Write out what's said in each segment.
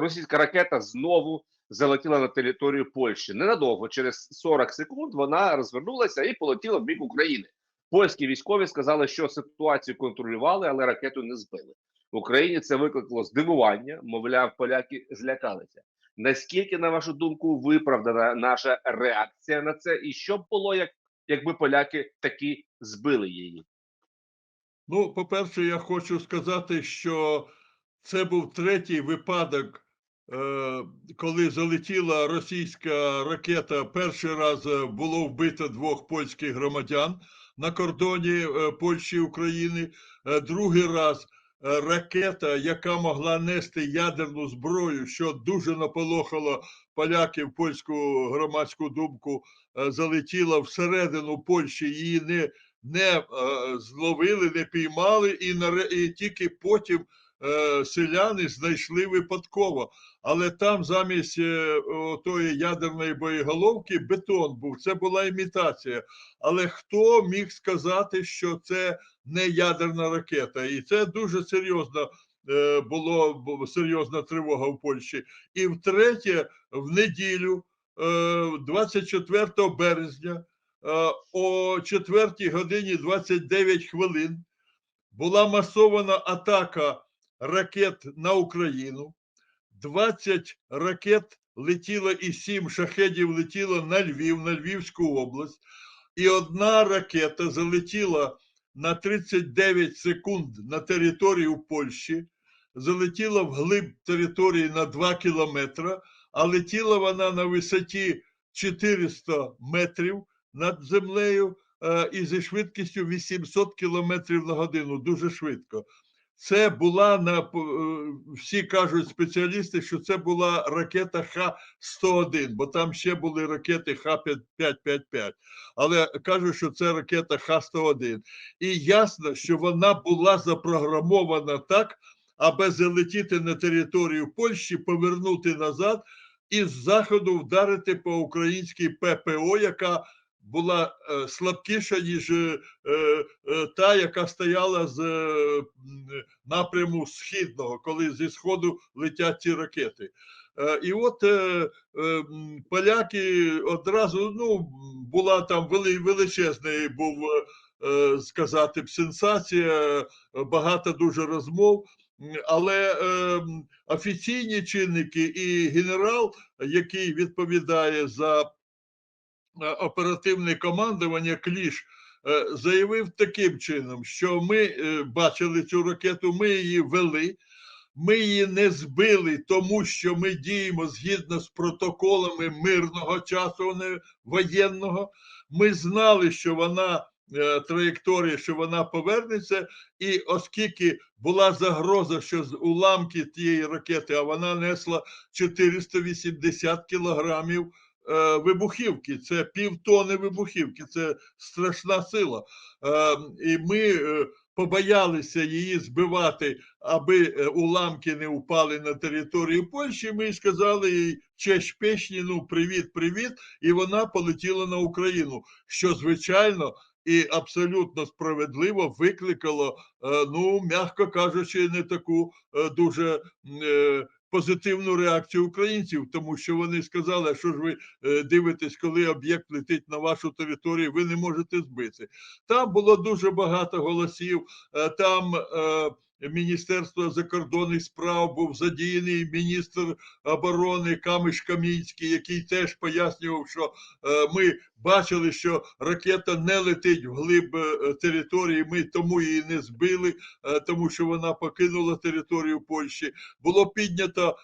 російська ракета знову залетіла на територію Польщі. Ненадовго, через 40 секунд, вона розвернулася і полетіла в бік України. Польські військові сказали, що ситуацію контролювали, але ракету не збили. В Україні це викликало здивування. Мовляв, поляки злякалися. Наскільки, на вашу думку, виправдана наша реакція на це, і що б було, як, якби поляки таки збили її? Ну, по-перше, я хочу сказати, що це був третій випадок, коли залетіла російська ракета. Перший раз е, було вбито двох польських громадян на кордоні е, Польщі і України. Е, Другий раз е, ракета, яка могла нести ядерну зброю, що дуже наполохало поляків, польську громадську думку, е, залетіла всередину Польщі. Її не не е, зловили, не піймали, і, наре- і тільки потім е, селяни знайшли випадково. Але там замість е, тої ядерної боєголовки бетон був. Це була імітація. Але хто міг сказати, що це не ядерна ракета? І це дуже серйозно. е, Було серйозна тривога в Польщі. І втретє, в неділю, е, 24 березня, е, о 4 годині 29 хвилин була масована атака ракет на Україну. 20 ракет летіло і 7 шахедів летіло на Львів, на Львівську область. І одна ракета залетіла на 39 секунд на територію Польщі, залетіла вглиб території на 2 кілометри, а летіла вона на висоті 400 метрів над землею е, і зі швидкістю 800 кілометрів на годину. Дуже швидко. Це була на е, всі кажуть спеціалісти, що це була ракета Х-101, бо там ще були ракети Х-555. Але кажуть, що це ракета Х-101. І ясно, що вона була запрограмована так, аби залетіти на територію Польщі, повернути назад і з заходу вдарити по українській ППО, яка була е, слабкіша, ніж е, е, та, яка стояла з напряму східного, коли зі сходу летять ці ракети. І от поляки одразу ну, була там вели, величезний був сказати б сенсація, багато дуже розмов. Але е, офіційні чинники і генерал, який відповідає за оперативне командування Кліш, е, заявив таким чином, що ми е, бачили цю ракету, ми її вели. Ми її не збили, тому що ми діємо згідно з протоколами мирного часу, не воєнного. Ми знали, що вона е, траєкторія, що вона повернеться, і оскільки була загроза, що з уламки тієї ракети, а вона несла 480 кілограмів е, вибухівки, це півтони вибухівки, це страшна сила. Е, і ми е, побоялися її збивати, аби е, уламки не впали на територію Польщі. Ми сказали їй честь пешні, ну привіт, привіт, і вона полетіла на Україну, що звичайно. І абсолютно справедливо викликало, е, ну м'яко кажучи, не таку е, дуже е, позитивну реакцію українців, тому що вони сказали, що ж ви е, дивитесь, коли об'єкт летить на вашу територію, ви не можете збити. Там було дуже багато голосів. е, Там Міністерство закордонних справ був задіяний міністр оборони Камиш Камінський, який теж пояснював, що е, ми бачили, що ракета не летить вглиб е, території. Ми тому її не збили, е, тому що вона покинула територію Польщі. Було піднято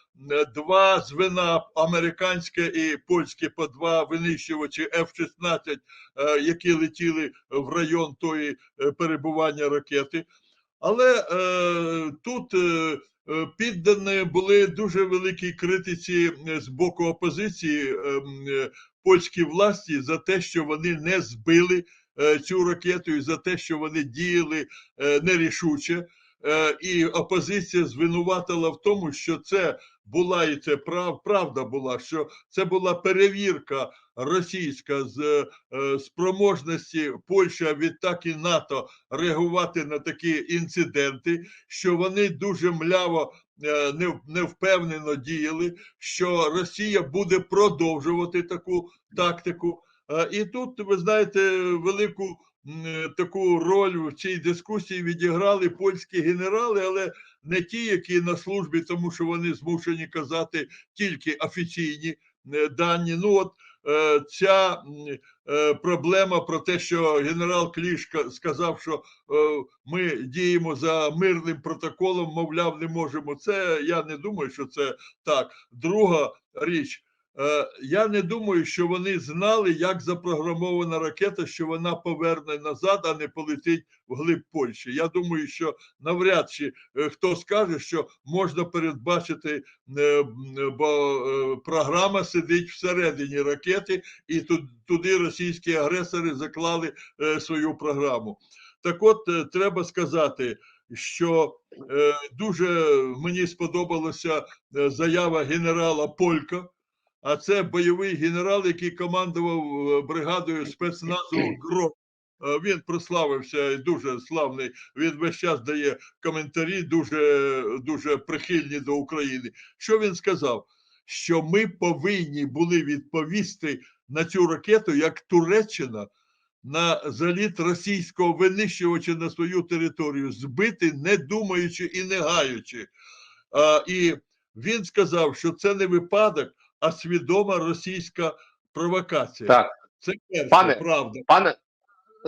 два звена американське і польське по два винищувачі F-16, е, які летіли в район тої перебування ракети. Але е, тут е, е, піддані були дуже великій критиці е, з боку опозиції е, е, польській власті за те, що вони не збили е, цю ракету, і за те, що вони діяли е, нерішуче. Е, і опозиція звинуватила в тому, що це була і це прав, правда була, що це була перевірка російська з е, спроможності Польщі, а відтак і НАТО реагувати на такі інциденти, що вони дуже мляво е, не, невпевнено діяли, що Росія буде продовжувати таку тактику. Е, І тут, ви знаєте, велику таку роль в цій дискусії відіграли польські генерали, але не ті, які на службі, тому що вони змушені казати тільки офіційні дані. Ну от ця е, проблема про те, що генерал Клішка сказав, що е, ми діємо за мирним протоколом, мовляв, не можемо. Це я не думаю, що це так. Друга річ. Е, Я не думаю, що вони знали, як запрограмована ракета, що вона поверне назад, а не полетить вглиб Польщі. Я думаю, що навряд чи е, хто скаже, що можна передбачити, е, бо програма сидить всередині ракети, і туди російські агресори заклали свою програму. Так от треба сказати, що е, дуже мені сподобалася заява генерала Полька. А це бойовий генерал, який командував е, бригадою спецназу ГРО. Е, Він прославився і дуже славний. Він весь час дає коментарі, дуже, дуже прихильні до України. Що він сказав? Що ми повинні були відповісти на цю ракету як Туреччина на заліт російського винищувача на свою територію, збити, не думаючи і не гаючи. А, і він сказав, що це не випадок, а свідома російська провокація. Так, Це перше, Пане- правда. пане.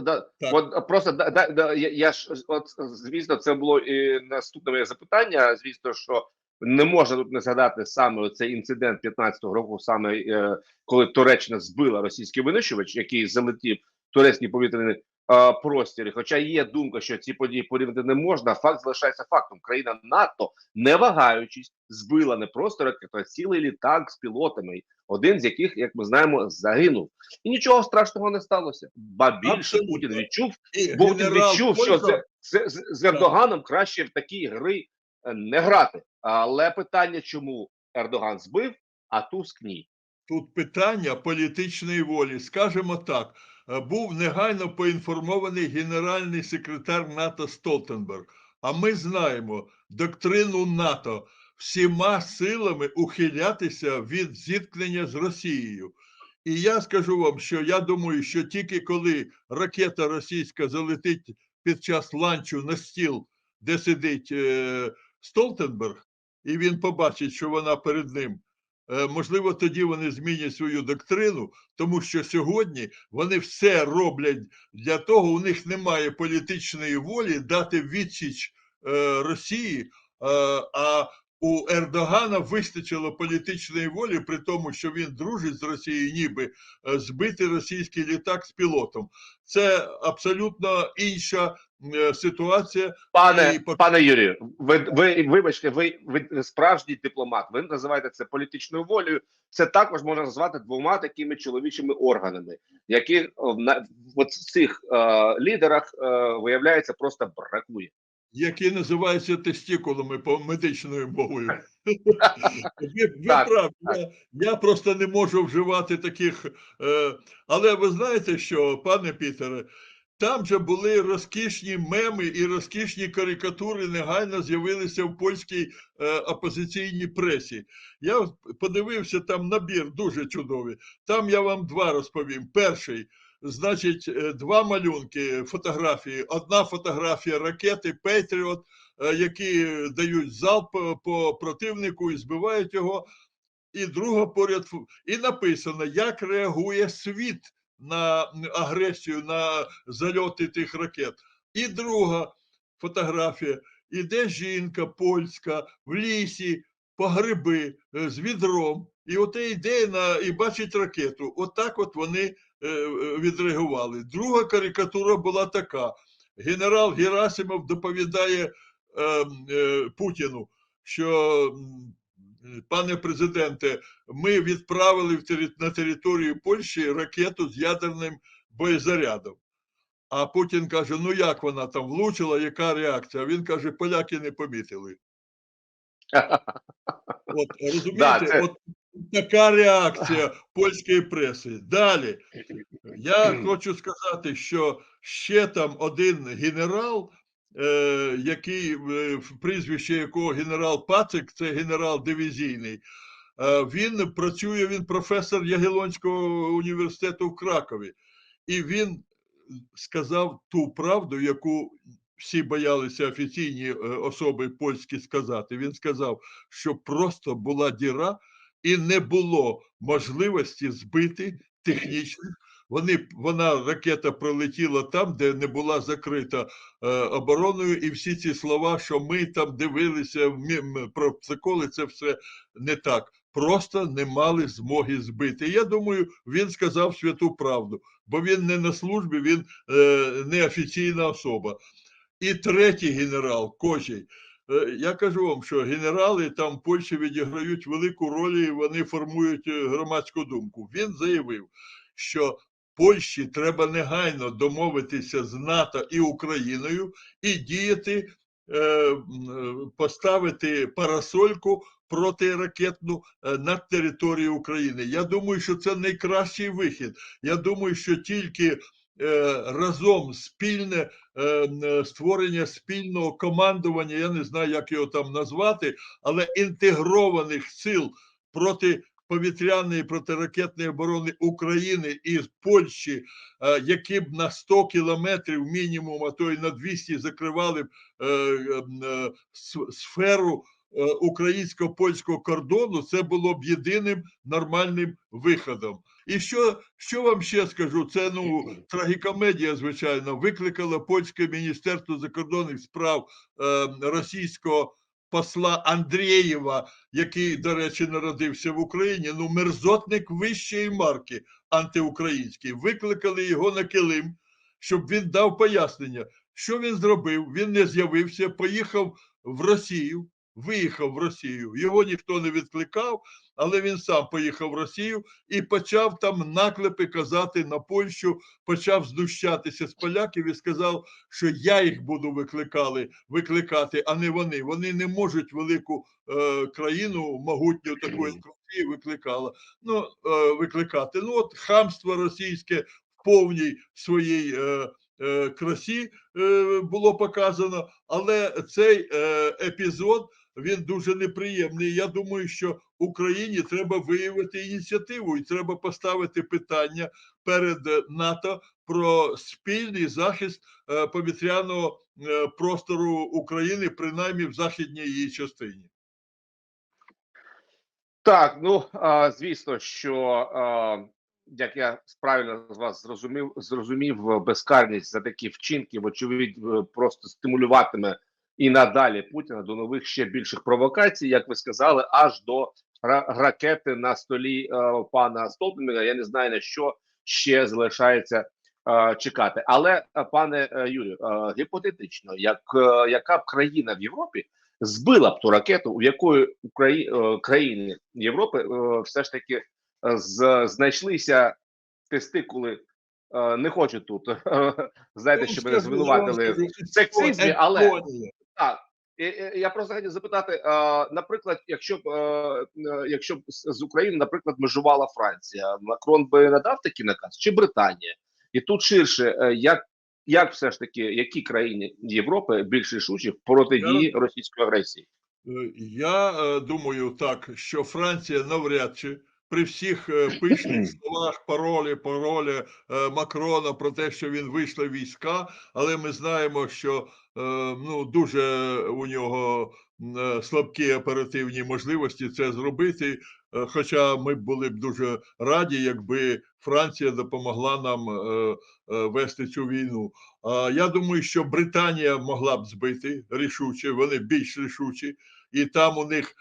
Да, Так. от просто да, да, да, я, я ж от звісно, це було і наступне моє запитання. Звісно, що не можна тут не згадати саме цей інцидент 15-го року, саме е, коли Туреччина збила російський винищувач, який залетів турецький повітряний е, простір. Хоча є думка, що ці події порівняти не можна, факт залишається фактом. Країна НАТО, не вагаючись, збила не просто ракету, а цілий літак з пілотами, один з яких, як ми знаємо, загинув. І нічого страшного не сталося. Ба більше Абсолютно. Путін відчув, І Путін відчув, що це, з, з, з Ердоганом краще в такі гри е, не грати. Але питання, чому Ердоган збив, а Туск ні. Тут питання політичної волі. Скажемо так, був негайно поінформований генеральний секретар НАТО Столтенберг. А ми знаємо доктрину НАТО всіма силами ухилятися від зіткнення з Росією. І я скажу вам, що я думаю, що тільки коли ракета російська залетить під час ланчу на стіл, де сидить е, Столтенберг, і він побачить, що вона перед ним. Е, Можливо, тоді вони змінять свою доктрину, тому що сьогодні вони все роблять для того, у них немає політичної волі дати відсіч е, Росії, е, а у Ердогана вистачило політичної волі, при тому, що він дружить з Росією, ніби збити російський літак з пілотом. Це абсолютно інша ситуація. Пане І пане Юрію, ви, ви вибачте, ви, ви справжній дипломат. Ви називаєте це політичною волею. Це також можна назвати двома такими чоловічими органами, які о, на в цих е, лідерах е, виявляється просто бракує. які називаються тестікулами по медичною мовою. ви ви Так, праві, я, я просто не можу вживати таких. Е, але ви знаєте що, пане Пітере, там же були розкішні меми і розкішні карикатури негайно з'явилися в польській е, опозиційній пресі. Я подивився там набір дуже чудовий. Там я вам два розповім. Перший. Значить, е, два малюнки фотографії. Одна фотографія ракети Петріот, е, які дають залп е, по противнику і збивають його. І друга поряд і написано, як реагує світ на агресію, на зальоти тих ракет. І друга фотографія. Іде жінка польська в лісі по гриби е, з відром, і оте йде на і бачить ракету. Отак от вони е, е, відреагували. Друга карикатура була така: генерал Герасимов доповідає е, е, Путіну, що пане президенте, ми відправили на територію Польщі ракету з ядерним боєзарядом. А Путін каже: ну як вона там влучила, яка реакція? Він каже, поляки не помітили. От, розумієте, це- от така реакція польської преси. Далі. Я хочу сказати, що ще там один генерал який е, прізвище якого генерал Пацик, це генерал дивізійний. Е, Він працює, він професор Ягелонського університету в Кракові, і він сказав ту правду, яку всі боялися офіційні е, особи польські сказати. Він сказав, що просто була діра і не було можливості збити технічно. Вони, вона ракета пролетіла там, де не була закрита е, обороною, і всі ці слова, що ми там дивилися про протоколи, це все не так. Просто не мали змоги збити. Я думаю, він сказав святу правду, бо він не на службі, він е, не офіційна особа. І третій генерал Козій. Е, Я кажу вам, що генерали там в Польщі відіграють велику роль і вони формують е, громадську думку. Він заявив, що Польщі треба негайно домовитися з НАТО і Україною і діяти, е, е, поставити парасольку протиракетну е, над територією України. Я думаю, що це найкращий вихід. Я думаю, що тільки разом спільне створення спільного командування, я не знаю, як його там назвати, але інтегрованих сил проти повітряної протиракетної оборони України і Польщі, е, які б на 100 кілометрів мінімум, а то й на 200 закривали б е, е, е, сферу е, українсько-польського кордону, це було б єдиним нормальним виходом. І що, що вам ще скажу? Це ну трагікомедія, звичайно, викликало польське міністерство закордонних справ е, російського посла Андрієва, який, до речі, народився в Україні. Ну, мерзотник вищої марки антиукраїнський. Викликали його на килим, щоб він дав пояснення, що він зробив. Він не з'явився, поїхав в Росію. Виїхав в Росію, його ніхто не відкликав, але він сам поїхав в Росію і почав там наклепи казати на Польщу, почав знущатися з поляків і сказав, що я їх буду викликали, викликати, а не вони. Вони не можуть велику е, країну, могутню таку як викликала. Ну, е, викликати. Ну, от хамство російське в повній своїй. Е, е, Красі е, було показано, але цей е, епізод він дуже неприємний. Я думаю, що Україні треба виявити ініціативу і треба поставити питання перед е, НАТО про спільний захист е, повітряного е, простору України, принаймні в західній її частині. Так, ну звісно, що як я правильно з вас зрозумів, зрозумів безкарність за такі вчинки, вочевидь, просто стимулюватиме і надалі Путіна до нових ще більших провокацій, як ви сказали, аж до ракети на столі е, пана Столтенберга. Я не знаю на що ще залишається е, чекати. Але е, пане Юрію, е, гіпотетично, як е, яка б країна в Європі збила б ту ракету, у якої Украї... е, країни Європи е, все ж таки з... знайшлися тестикули. Не хочу тут знаєте, Ну, щоб мене вам звинуватили в сексизмі, але. Так. І- і- Я просто хотів запитати: е, наприклад, якщо б е, якщо б з України, наприклад, межувала Франція, Макрон би надав такий наказ, чи Британія? І тут ширше, е, як, як все ж таки, які країни Європи більш рішучі протидії російської агресії? Я думаю так, що Франція навряд чи при всіх е, пишних словах паролі, паролі е, Макрона про те, що він вийшли війська, але ми знаємо, що е, ну дуже у нього слабкі оперативні можливості це зробити. Хоча ми були б дуже раді, якби Франція допомогла нам вести цю війну. Я думаю, що Британія могла б збити рішуче, вони більш рішучі і там у них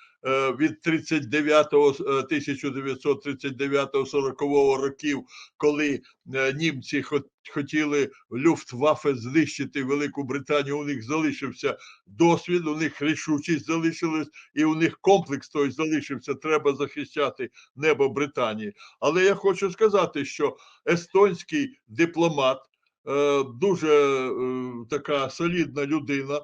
від 39-го, е, 1939-40 років, коли е, німці хот- хотіли Люфтваффе знищити Велику Британію, у них залишився досвід, у них рішучість залишилась, і у них комплекс той залишився. Треба захищати небо Британії. Але я хочу сказати, що естонський дипломат, е, дуже е, така солідна людина, е,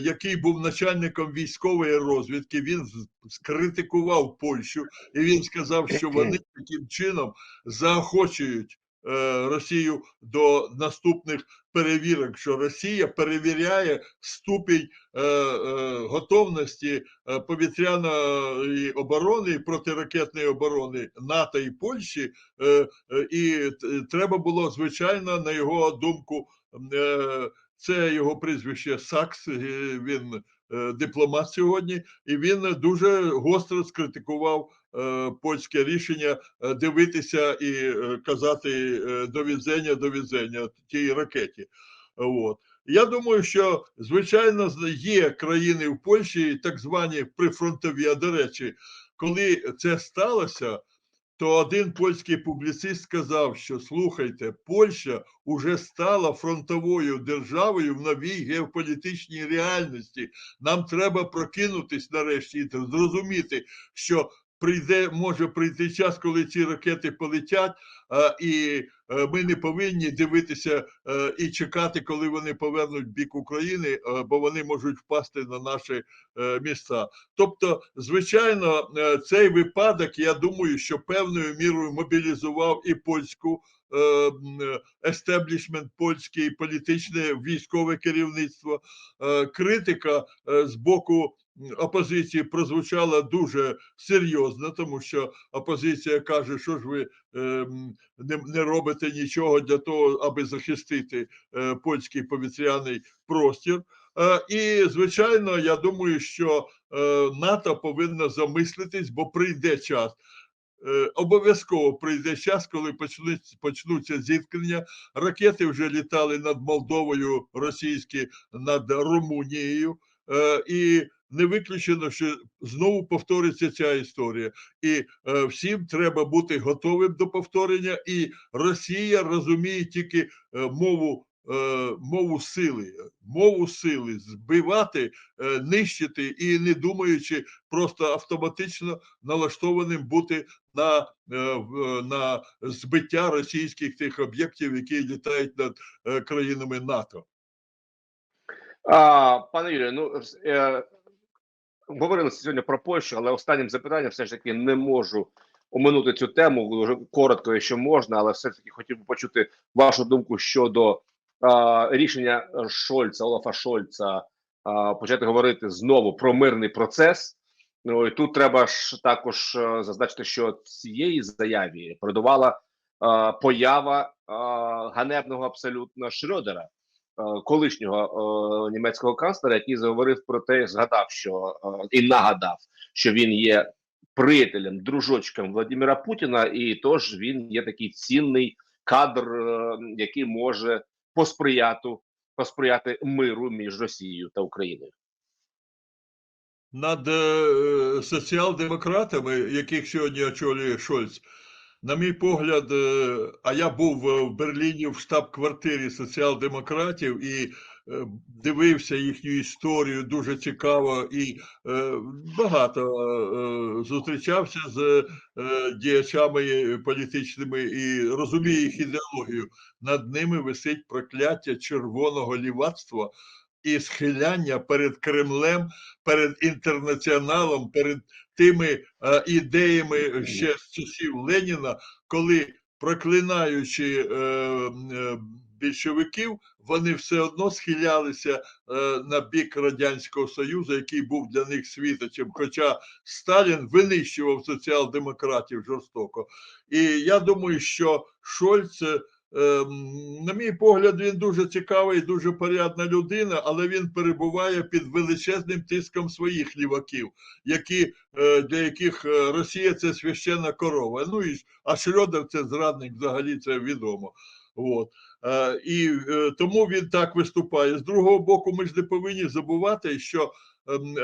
який був начальником військової розвідки, він скритикував Польщу, і він сказав, що вони таким чином заохочують е, Росію до наступних перевірок, що Росія перевіряє ступінь е, е, готовності е, повітряної оборони протиракетної оборони НАТО і Польщі, е, е, і треба було звичайно на його думку. е, Це його прізвище Сакс. Він е, дипломат сьогодні, і він дуже гостро скритикував е, польське рішення е, дивитися і казати до візення, до візення тій ракеті. От. Я думаю, що звичайно є країни в Польщі, так звані прифронтові. А до речі, коли це сталося, то один польський публіцист сказав, що слухайте, Польща уже стала фронтовою державою в новій геополітичній реальності. Нам треба прокинутись нарешті і зрозуміти, що прийде, може прийти час, коли ці ракети полетять, і е, ми не повинні дивитися е, і чекати, коли вони повернуть бік України, е, бо вони можуть впасти на наші міста. Тобто, звичайно, цей випадок, я думаю, що певною мірою мобілізував і польську естеблішмент польський, політичне військове керівництво. Критика з боку опозиції прозвучала дуже серйозно, тому що опозиція каже, що ж ви е, не, робите нічого для того, аби захистити е, польський повітряний простір. Е, І, звичайно, я думаю, що НАТО повинно замислитись, бо прийде час. Обов'язково прийде час, коли почнуть, почнуться зіткнення. Ракети вже літали над Молдовою, російські над Румунією, і не виключено, що знову повториться ця історія. І е, всім треба бути готовим до повторення. І Росія розуміє тільки е, мову. е, Мову сили, мову сили збивати, е, нищити і не думаючи, просто автоматично налаштованим бути на, е, на збиття російських тих об'єктів, які літають над країнами НАТО. А, пане Юрію, ну говорили сьогодні про Польщу, але останнім запитанням все ж таки не можу оминути цю тему. Дуже коротко, якщо можна, але все ж таки хотів би почути вашу думку щодо а, рішення Шольца, Олафа Шольца а, почати говорити знову про мирний процес. Ну і тут треба ж також е, зазначити, що цієї заяві передувала е, поява е, ганебного абсолютно Шрёдера, колишнього е, німецького канцлера, який заговорив про те, згадав, що е, і нагадав, що він є приятелем, дружочком Владимира Путіна, і тож він є такий цінний кадр, е, який може посприяти, посприяти миру між Росією та Україною. над е, соціал-демократами, яких сьогодні очолює Шольц, на мій погляд, е, а я був е, в Берліні в штаб-квартирі соціал-демократів і е, дивився їхню історію дуже цікаво і багато зустрічався з діячами політичними і розумію їх ідеологію. Над ними висить прокляття червоного лівацтва і схиляння перед Кремлем, перед інтернаціоналом, перед тими е, ідеями ще з часів Леніна, коли проклинаючи е, е, більшовиків, вони все одно схилялися е, на бік Радянського Союзу, який був для них світочем. Хоча Сталін винищував соціал-демократів жорстоко. І я думаю, що Шольц. Ем, На мій погляд, він дуже цікавий, дуже порядна людина, але він перебуває під величезним тиском своїх ліваків, які, е, для яких е, Росія це священна корова. Ну і а Шрёдер це зрадник, взагалі це відомо. От. Е, І тому він так виступає. З другого боку, ми ж не повинні забувати, що ем,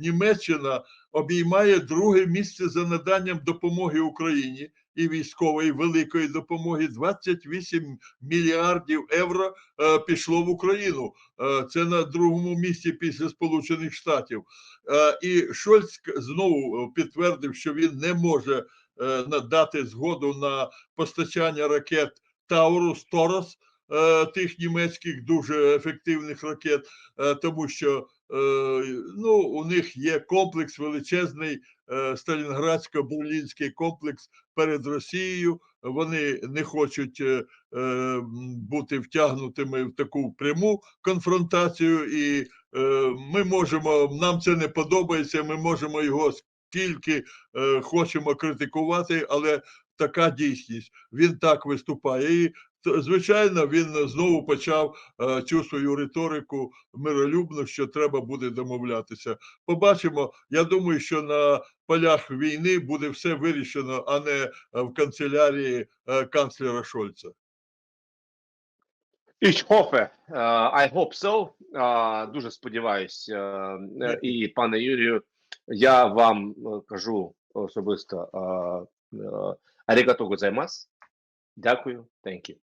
Німеччина обіймає друге місце за наданням допомоги Україні і військової великої допомоги 28 мільярдів євро е, пішло в Україну. Е, це на другому місці після Сполучених Штатів. Е, і Шольц знову підтвердив, що він не може е, надати згоду на постачання ракет Таурус Торос. е, Тих німецьких дуже ефективних ракет, е, тому що е, ну, у них є комплекс величезний е, сталінградсько-берлінський комплекс перед Росією, вони не хочуть е, е, бути втягнутими в таку пряму конфронтацію, і е, ми можемо, нам це не подобається. Ми можемо його скільки е, хочемо критикувати, але така дійсність. Він так виступає. І звичайно, він знову почав е, цю свою риторику миролюбну, що треба буде домовлятися. Побачимо. Я думаю, що на полях війни буде все вирішено, а не е, в канцелярії е, канцлера Шольца. Ich hoffe, I hope so. Дуже сподіваюсь. І пане Юрію, я вам кажу особисто арігато гозаймас. Дякую. Thank you.